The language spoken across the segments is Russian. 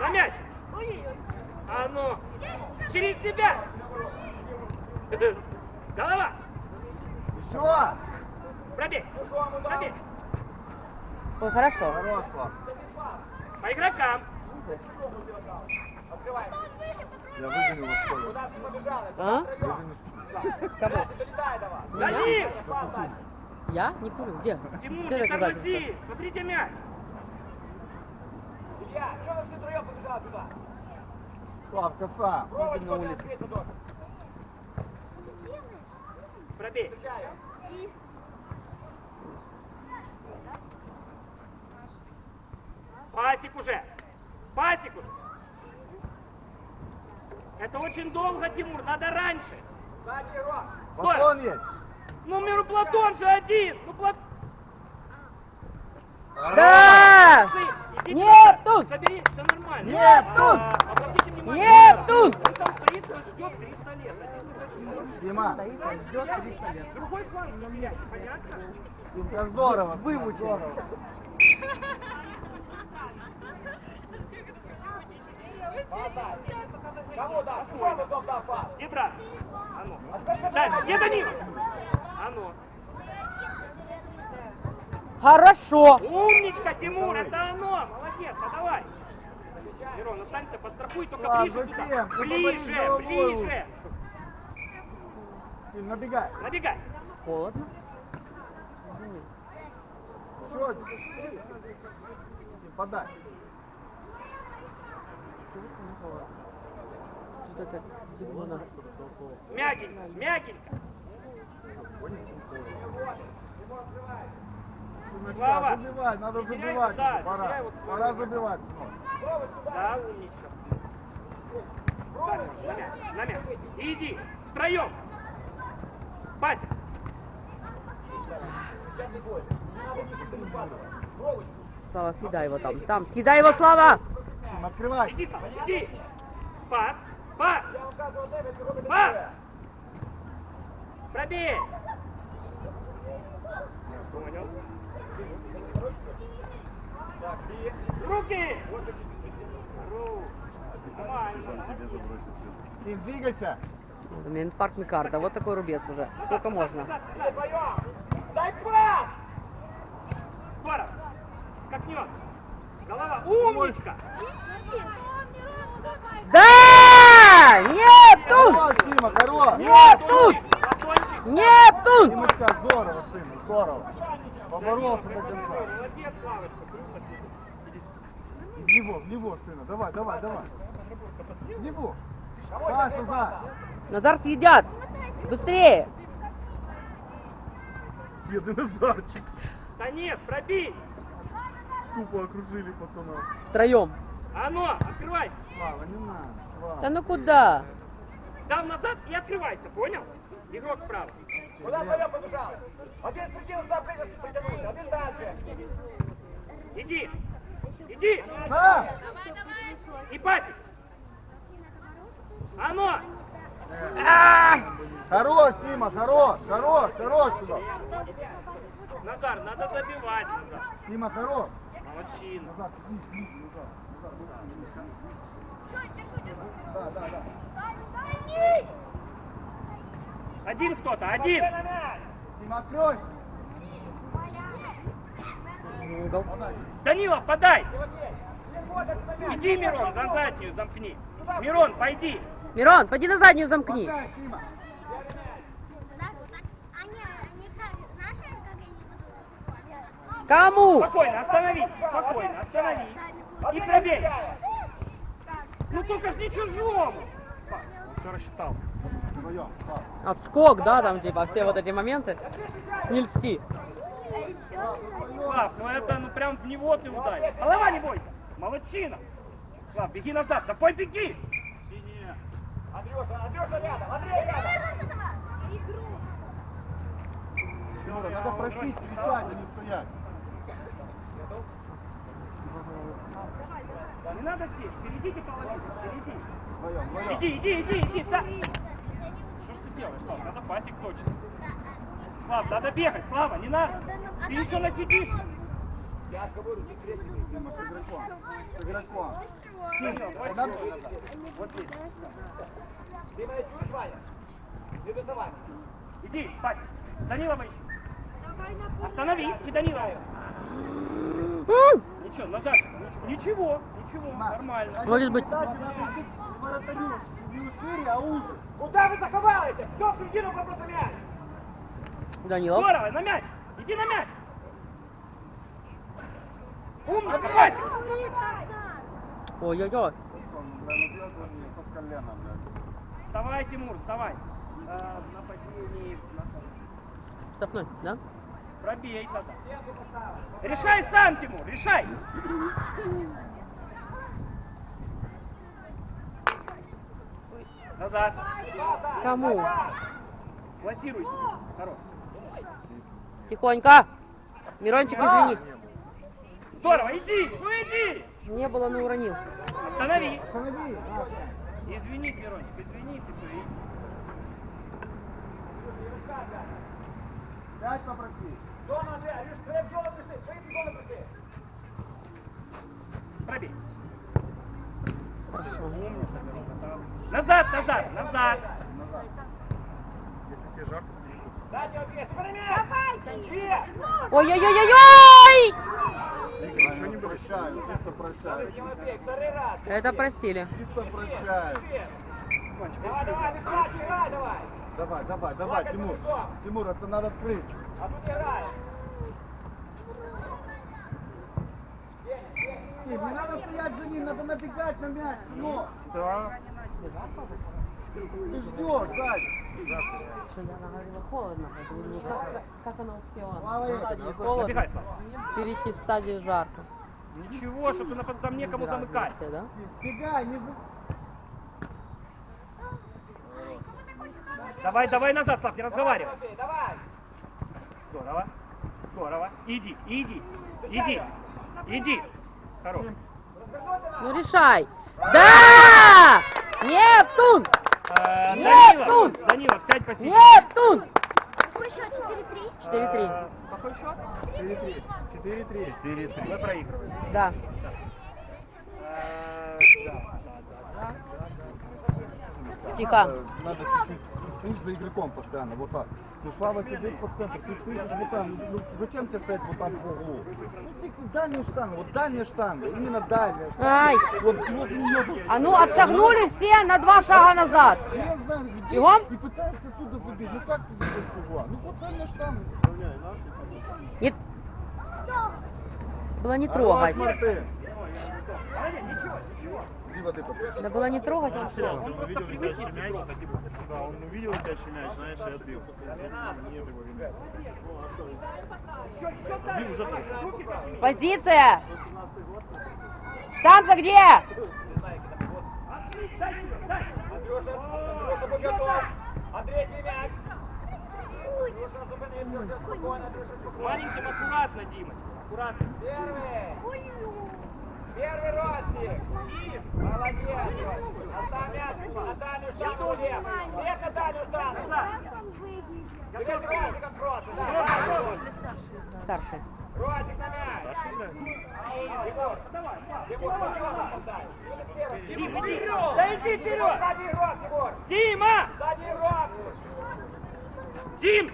На мяч! А ну! Через себя! Голова! Еще! Пробей! Пробей! Ой, хорошо. По игрокам! Я выгоню его с поля. А? Выгоню с поля. Кого? Данил! Я? Не курю. Где? Тимур, Где тормози! Смотрите мяч! Илья, что вы все втроем побежали туда? Слав, коса. Вот ответьте тоже. Пробей! Пасик уже! Пасик уже! Это очень долго, Тимур, надо раньше! Игрок. Батон есть. Ну, Миру Платон же один! Ну, Плат... Да! Нет, тут! Собери, все нормально. Нет, А, тут! Обратите внимание. Нет, тут! Он там стоит, он ждет 300 лет. Дима, Другой на мяч, понятно? это здорово. Выучил. Здорово. Кому дал? Чужому дом дал пас. Где брат? А ну. А теперь смотри, Дальше, где Данила? А ну. Хорошо. Умничка, Тимур, это оно. Молодец, а давай. Мирон, останься, подстрахуй, только А, ближе зачем? туда. Ты Ближе, головой ближе. Тим, набегай. Набегай. Холодно. Еще один. Тим, подай. Тут это... Димона. Мягенько, мягенько. Слава. Забивай, надо забивать не пора. вот Пора забивать. Да, умничка. Дальше, на мяч, на мяч. Иди, втроем. Пасик. Слава, съедай его там. Там, съедай его, Слава! Открывай. Иди, Слава, иди. Пас, пас. Пробей. Руки. Тим, двигайся. У меня инфаркт Микарда. Вот такой рубец уже. Сколько можно? Дай пас! Скакнет. Голова. Умничка. Да! Нептун! Хорош, Тима, хорош. Нептун! Батончик. Нептун! Тимочка, здорово, сын, здорово. Поборолся до конца. В него, в него, сына. Давай, давай, давай. В него. Пас туда. Назар съедят! Быстрее! Бедный Назарчик. Да нет, пробей. Тупо окружили пацана. Втроем. А ну, открывайся. Слава, не надо. Слава. Да ну куда? Дал назад и открывайся, понял? Игрок справа. Куда вдвоем побежал? Один туда ближе притянулся, один дальше. Иди. Иди. Сам! И пасик. А ну. Хорош, Тима, хорош, хорош, хорош сюда. Назар, надо забивать, Назар. Тима, хорош. Молодчина. Назад, иди, иди, назад, назад. Да, да, да. Один кто-то, один. Тима, открой. Угол. Данила, подай. Иди, Мирон, на заднюю замкни. Мирон, пойди. Мирон, поди на заднюю замкни. Кому? Спокойно, останови. Спокойно, останови. И пробей. Ну только ж не чужому. Все рассчитал. Отскок, да, там типа все вот эти моменты. Не льсти. Слав, ну это ну прям в него ты ударил. Голова не бойся. Молодчина. Слав, беги назад. Давай беги. Андрюша, Андрюша рядом, Андрей рядом. Надо просить, кричать, а не стоять. Не надо здесь. Перейдите половину. Перейди. Вдвоем, вдвоем. Иди, иди, иди, иди. Да. Что ж ты делаешь, Слав? Надо пасик точно. Слава, надо бегать, Слава, не надо. Ты еще насидишь. Я говорю, ты третий. Дима, с игроком. С игроком. Давай Нам-. Вот здесь. Ты меня чуешь, Ваня? Не доставай. Иди, спать. Данила поищи. Останови и Данила. М, Ничего, Назарчик, ничего, ничего, нормально. Может быть. Не шире, а уже. Куда вы заховались? Кто середину просто мяч? Данилов. Здорово, на мяч. Иди на мяч. Умно, хватит. Ой-ой-ой. Ну. Вставай, Тимур, вставай. А, в нападении на- Штрафной, да? Пробей тогда. Решай сам, Тимур, решай. Назад. Кому? Плассируй. Хорош. Тихонько. Мирончик, извини. Здорово, иди, ну иди. Не было, но уронил. Останови. Останови. Извинись, Мирончик, извинись и все. Пять попроси. Дома, Андрей, видишь, твои голы пришли, твои голы пришли. Пробей. Хорошо. Мирончик. Назад, назад, назад. Если тебе жарко. Задний объезд, перемет! Кончи! Ой-ой-ой-ой-ой! Ничего не прощаю, чисто прощаю. Второй раз. Это простили. Чисто прощаю. Давай, давай, Михаил, играй давай. Давай, давай, давай, Тимур. Тимур, это надо открыть. А тут играй. Не надо стоять за ним, надо набегать на мяч, сынок. Да. Ты ждешь, сзади. Что я говорила холодно, поэтому как, как- она успела Слава, в стадии Набегай, холодно перейти в стадию жарко. Ничего, что ты на там некому замыкать. Да? Бегай, не Давай, давай назад, Слав, не разговаривай. Давай. Здорово. Здорово. Иди, иди, иди, иди. Хорош. Ну решай. Да! Нептун! А, Нет, Данила! Данила, сядь посиди. Нептун! Какой счет? 4-3? 4-3. А, Какой счет? 4-3. 4-3. 4-3. Мы проигрываем. Да. Да, да. Тихо. Надо, чуть-чуть, ты стоишь за игроком постоянно, вот так. Ну, Слава тебе по центру, ты стоишь вот там, ну, зачем тебе стоять вот там по углу? Ну, ты дальнюю штангу, вот дальняя штанга, именно дальняя штанга. Ай! Вот возле нее. А ну отшагнули все на два шага назад. Я знаю, где Бегом? и пытаешься оттуда забить. Ну как ты забьешь с угла? Ну вот дальняя штанга. Не... Было не Хорош, трогать. Ничего, ничего. Иди воды попей. Да было не трогать. он всё. Он просто привык не бьет. Да, он увидел летящий мяч, знаешь, и отбил. Нет его вины. Дальше, уже подними. Позиция! Штанца где? Андрюша, Андрюша, будь готов. Андрей, твой мяч. Все, маленьким аккуратно, Димочка. Аккуратно. Первый. Первый ростик. Молодец. Мяч на дальнюю штангу, Лев. Лев на дальнюю штангу. Где с Ростиком просто, да. Старший. Ростик на мяч. Егор, Егор, вперед поставь. Дим, иди. Да иди вперед. Сзади игрок, Егор. Дима! Сзади игрок. Дим!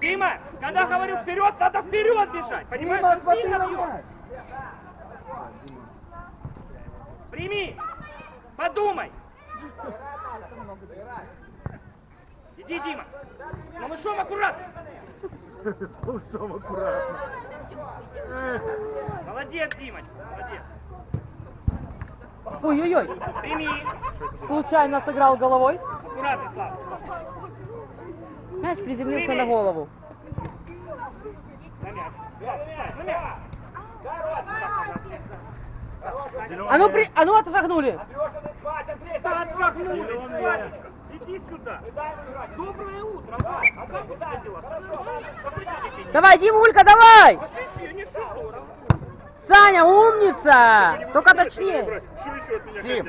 Дима, когда говорю вперед, надо вперед бежать. Понимаешь? Дима, смотри на бьет. Прими. Подумай. Иди, Дима. Малышом аккуратно. Слушай, аккуратно. Молодец, Димочка, молодец. Ой-ой-ой. Прими. Случайно сыграл головой. Аккуратно, Слава. Мяч приземлился на голову. На мяч. Первый мяч. На мяч. А ну, при... а ну. Андрюша, не спать, Андрей, Да. Иди сюда. Играть. Доброе утро. А как? Давай, Димулька, давай! Саня, умница! Только точнее. Что еще от меня Дим.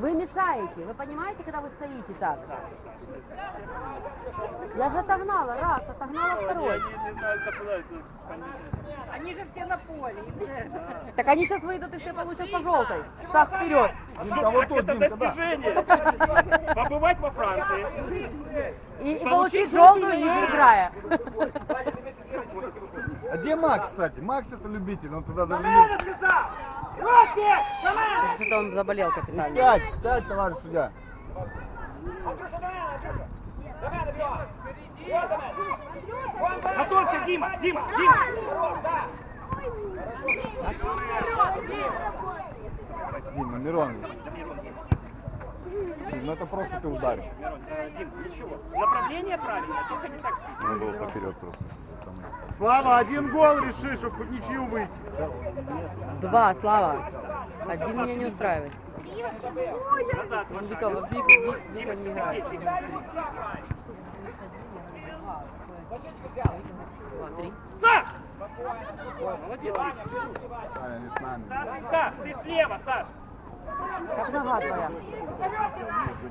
Вы мешаете. Вы понимаете, когда вы стоите так? Я же отогнала раз, отогнала второй. Они же все на поле. Так они сейчас выйдут и все получат по желтой. Шаг вперед. Димка, вот тут, это Димка, да. достижение. Побывать во Франции. И, и Получить желтую не играя. А где Макс, кстати? Макс это любитель, он туда даже не... Что-то он заболел капитально. Пять, пять, товарищ судья. Андрюша, давай, Андрюша! Готовься, Дима, Дима, Дима. Дима Миронович. Дим, ну это просто ты ударишь. Э, Дим, ничего. Направление правильное, только не так сильно. Надо было поперед просто. Там. Слава, один гол реши, чтобы под ничью выйти. Два, Слава. Один меня не устраивает. Вика, Вика, Вика, не играет. Три. Саш! Саня не с нами. Да, ты слева, Саш. Как нога твоя?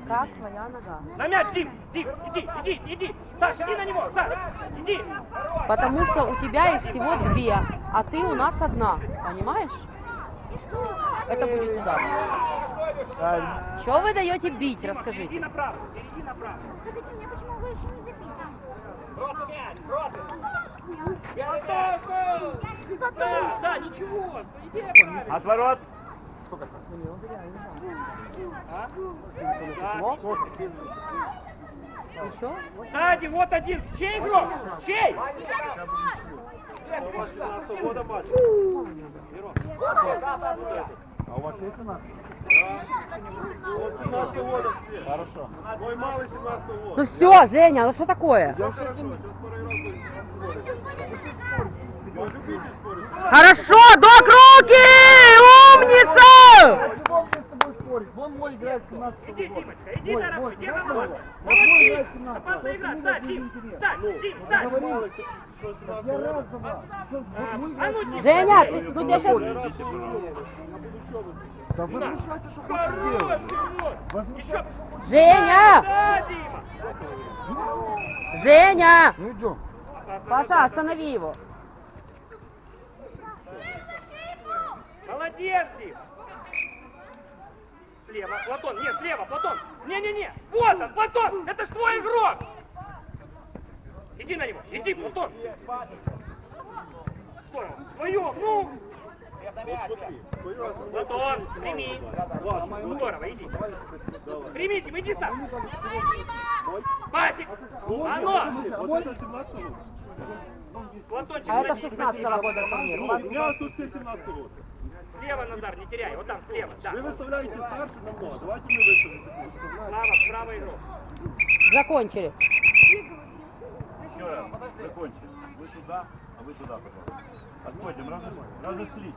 Как твоя нога? На мяч, Дим, Дим, иди, иди, иди. Саш, иди на него, Саш, иди. Потому что у тебя их всего две, а ты у нас одна. Понимаешь? Это будет удар. Что вы даете бить, Иди расскажите. направо, перейди направо. Скажите мне, почему вы еще не забили? Просто мяч, просто! Да, да, да, ничего, иди. От ворот. Сколько осталось? А? Вот. Да, Еще? Сзади, вот один. Чей игрок? Чей? У вас 17 года матч. А у вас есть она? Вот 17 года все. Хорошо. Мой малый 17 года. Ну все, Женя, ну что такое? Я все с ним... Вы любите спорить? Хорошо, док руки! А чего мне с тобой спорить? Вон мой играет 17 Иди, года. Димочка, иди на работу, иди на работу. Вот мой Молодцы. играет 17 Опасная игра. Встань, Дим, встань, Дим, встань. Говори. Малый, что 17 Я рад за вас. Мой А ну, Женя, ты, тут я сейчас... Да возмущайся, что хочешь делать. Еще. Женя! Женя! Ну идем. Паша, останови его. Молодец, Дим. Слева, Платон, нет, слева, Платон. Не-не-не, вот он, Платон, это ж твой игрок. Иди на него, иди, Платон. Здорово, ну. Платон, прими. Здорово, иди. Прими, Дим, иди сам. Басик, оно. Вот это 17 года. Платончик, А это садись. 16 года турнир. У меня тут все 17 года. Слева, Назар, не теряй, вот там, слева, да. Вы выставляете старше намного. Давайте мы выставим. Слава, справа игрок. Закончили. Еще раз, закончим. Вы туда, а вы туда, пожалуйста. Отходим, разош- разошлись.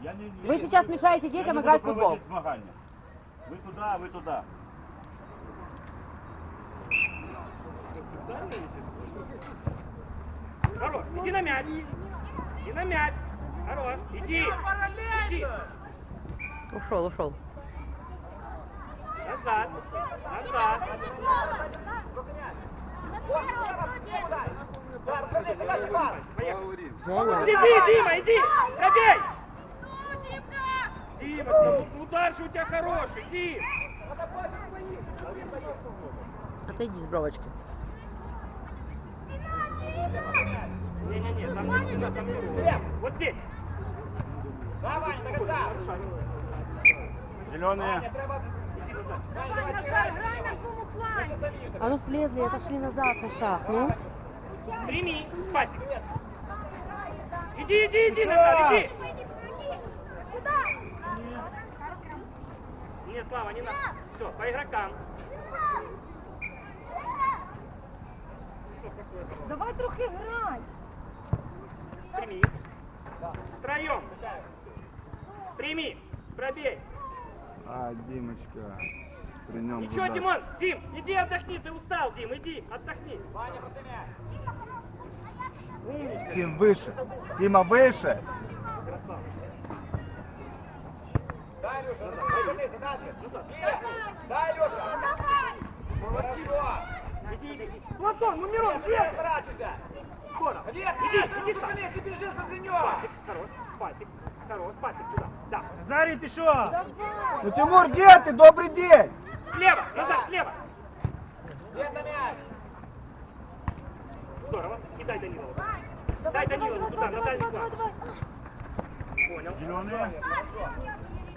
Я не, не- Вы сейчас мешаете я детям не играть в футбол. змагання. Вы туда, а вы туда. Хорош, иди на мяч. Иди на мяч. Хорош, иди. Иди. Ушел, ушел. Назад. Назад. Иди, Дима, иди. Пробей. Дима, ну удар же у тебя хороший. Иди. Отойди с бровочки. Не-не-не, там не там не Вот здесь. Да, Ваня, до конца! Зеленые. Не треба... Ваня, давай, ты играешь лево. Мы сейчас забьем. А ну слезли, отошли назад на шаг. Ну. Прими. Пасик. Иди, иди, иди, Назар, иди. Не, Слава, не надо. Все, по игрокам. Давай трохи грати. Прими. Втроем. Прими. Пробей. А, Димочка. При нем Ничего, задача. Димон, Дим, иди отдохни, ты устал, Дим, иди, отдохни. Ваня, мяч. Умничка. Тим выше. Тима выше. Красава. Да, Илюша, развернись, да, дальше. Ир, дай, Илюша. Хорошо. Платон, ну Мирон, Нет, не слева! разворачивайся. Скоро! Глеб, Иди, мяч, иди ну сам! ты бежишь возле него. Пасик, хорош, пасик, хорош, пасик сюда, да. Назарій пішов! Ну, Тимур, где ты? Добрый день! Слева, назад, слева! Где на мяч? Здорово, и дай Данилову. Давай, Дай давай, Данилову давай, туда, на давай, дальний давай, план. Давай. Понял. Зеленые.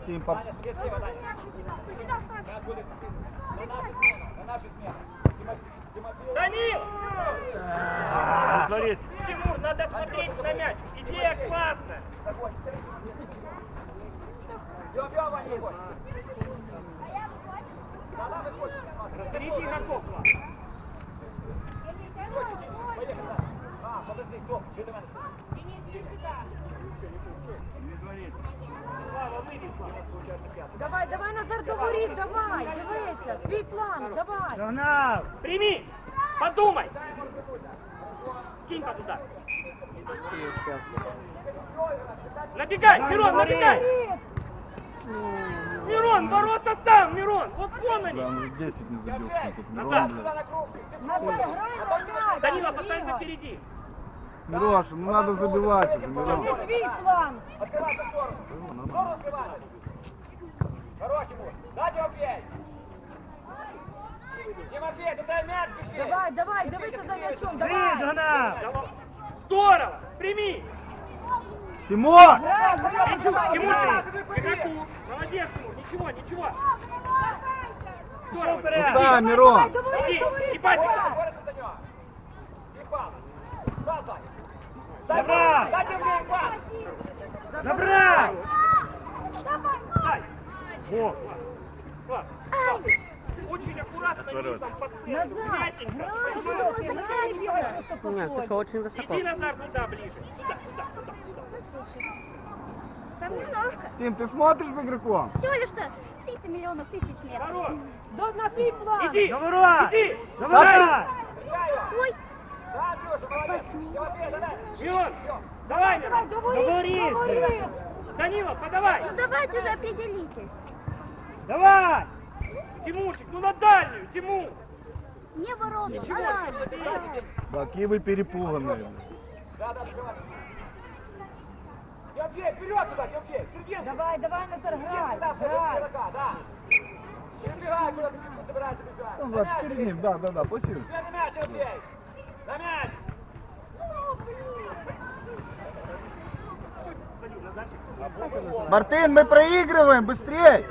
Тим, по- Таня, где слева, Таня? Мяч будет на нашу смену, на нашу смену. Тимофей, Тимофей. Данил! Творец. Тимур, надо смотреть на мяч. Идея классная. Разберите игроков. А, подожди, стоп, ты меня. Давай, давай, Назар, до воріт, давай, дивися, свій план, давай. Догнав! Прими! Подумай! Скинь под удар. Набегай, Мирон, набегай! Вперед! Мирон, ворота там, Мирон! Вот вон они! Да, ну 10 не забился тут. Мирон, м'яч. Данила, бігай. поставься впереди. Мироша, ну надо забивать уже, Мирон. не твій план. Открывайся в сторону. В сторону открывайся. Хорош ему. Да, Тимофей. Тимофей, ты дай мяч, бежи. Давай, давай, дивися за м'ячом, давай. Здорово! Прими! Тимур! Грай, грай, давай, Тимурчик, грай. игроку! Молодец, Тимур! Ничего, ничего! Пішов Здорово! Ну вперед! сам, Давай, Мирон! до воріт, до И воріт, пасик! давай. Борется за него. И пас. Пас дай. Дай Забрал. пас. Дай Тимофею пас. Забрав! Дай! О! Влад, Очень аккуратно, Отворот. там под центр, Назар, мягенько. грай трохи, грай, не бігай просто по Нет, ты что, полю. очень высоко. Иди, Назар, туда ближе. Туда, туда, туда, туда. Там немножко. Тим, ты смотришь за игроком? Всего лишь-то 300 миллионов тысяч метров. Хорош! До- На свій план. Иди! До ворот! Иди! До ворот! Ой, Да, Андрюша, молодец. Тимофей, давай. Мирон! Давай, Давай, Мирон! до воріт, До воріт. до воріт. Данила, подавай! ну давайте уже определитесь. Давай! Тимурчик, ну на дальнюю, Тимур! Не ворота, Ничего, а что ты Какие вы перепуганные. Да, да, закрывай. Тимофей, вперед туда, Тимофей. Сергей, Давай, давай, Назар, грай, да, грай. да. Перебегай, куда ты собираешься бежать. На Назад, мяч, перед ним, да, да, да, пусть Все на мяч, Тимофей. На мяч. Мартин, мы проигрываем, быстрей!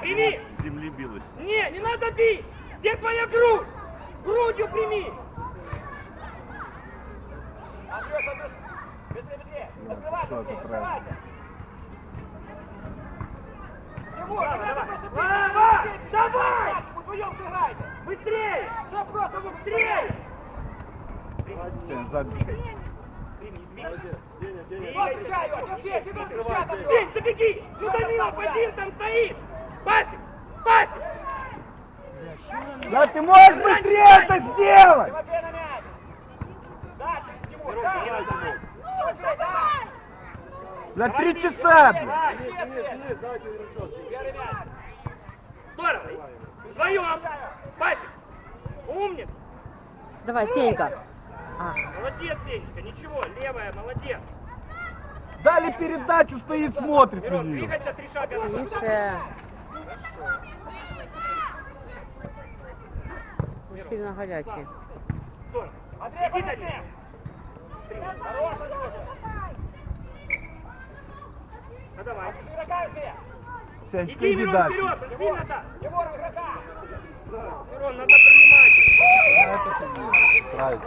Прими! Земли билась. Не, не надо бить! Где твоя грудь? Грудью прими! Андрюша, Андрюша. Давай, Вдвоем сыграйте. Быстрее! Что просто Быстрее! Сень, забеги! Ну один там стоит! Пасик! Пасик! Да ты можешь быстрее это сделать! Тимофей на мяч. Да, Тимур, Мирон, да. Данила, Тимур. Тимофей, да. На три часа, блядь! Здорово! Вдвоем! Пасик! Умница! Давай, Сенька. А, Молодец, Сенечка, ничего, левая, молодец! Дали передачу, стоит, смотрит на Мирон, нее. двигайся три шага назад. тише. Сильно горячий. Здорово. Андрей. Хорош, Андрюша. Ну давай. Игрока быстрее. Сенечка, Иди, иди дальше. вперед, быстрее надо! Егор, игрока. Мирон, надо принимать! Правильно.